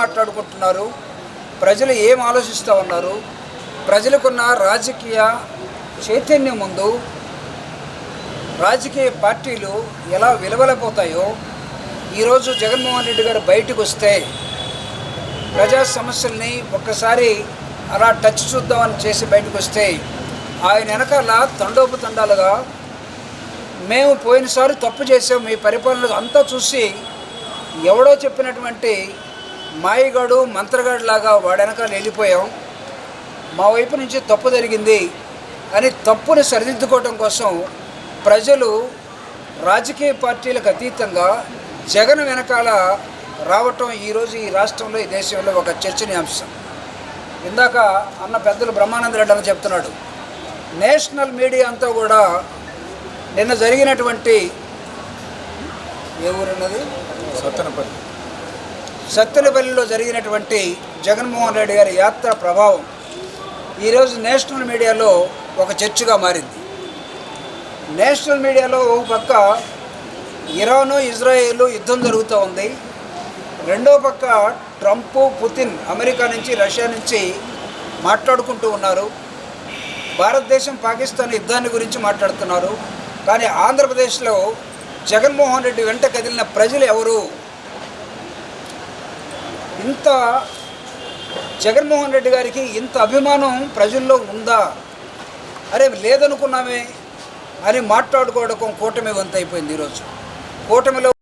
మాట్లాడుకుంటున్నారు. ప్రజలు ఏం ఆలోచిస్తూ ఉన్నారు? ప్రజలకున్న రాజకీయ చైతన్యం ముందు రాజకీయ పార్టీలు ఎలా విలువలపోతాయో ఈరోజు జగన్మోహన్ రెడ్డి గారు బయటకు వస్తే ప్రజా సమస్యల్ని ఒక్కసారి అలా టచ్ చూద్దామని చేసి బయటకు వస్తే ఆయన వెనకాల తండోపు తండాలుగా మేము పోయినసారి తప్పు చేసాం మీ పరిపాలన అంతా చూసి ఎవడో చెప్పినటువంటి మాయగాడు మంత్రగాడు లాగా వాడి వెళ్ళిపోయాం. మా వైపు నుంచి తప్పు జరిగింది అని తప్పుని సరిదిద్దుకోవడం కోసం ప్రజలు రాజకీయ పార్టీలకు అతీతంగా జగన్ వెనకాల రావటం ఈరోజు ఈ రాష్ట్రంలో ఈ దేశంలో ఒక చర్చనీయాంశం. ఇందాక అన్న పెద్దలు బ్రహ్మానంద రెడ్డి అని చెప్తున్నాడు. నేషనల్ మీడియా అంతా కూడా నిన్న జరిగినటువంటి ఏ ఊరున్నది? సత్తనపల్లి. సత్తెలపల్లిలో జరిగినటువంటి జగన్మోహన్ రెడ్డి గారి యాత్ర ప్రభావం ఈరోజు నేషనల్ మీడియాలో ఒక చర్చగా మారింది. నేషనల్ మీడియాలో ఒక పక్క ఇరాను ఇజ్రాయేల్ యుద్ధం జరుగుతూ ఉంది. రెండో పక్క ట్రంప్ పుతిన్ అమెరికా నుంచి రష్యా నుంచి మాట్లాడుకుంటూ ఉన్నారు. భారతదేశం పాకిస్తాన్ యుద్ధాన్ని గురించి మాట్లాడుతున్నారు. కానీ ఆంధ్రప్రదేశ్లో జగన్మోహన్ రెడ్డి వెంట కదిలిన ప్రజలు ఎవరు? ఇంత జగన్మోహన్ రెడ్డి గారికి ఇంత అభిమానం ప్రజల్లో ఉందా? అరే లేదనుకున్నామే. అని మాట్లాడుకోవడం కూటమి వంతైపోయింది ఈరోజు. కూటమిలో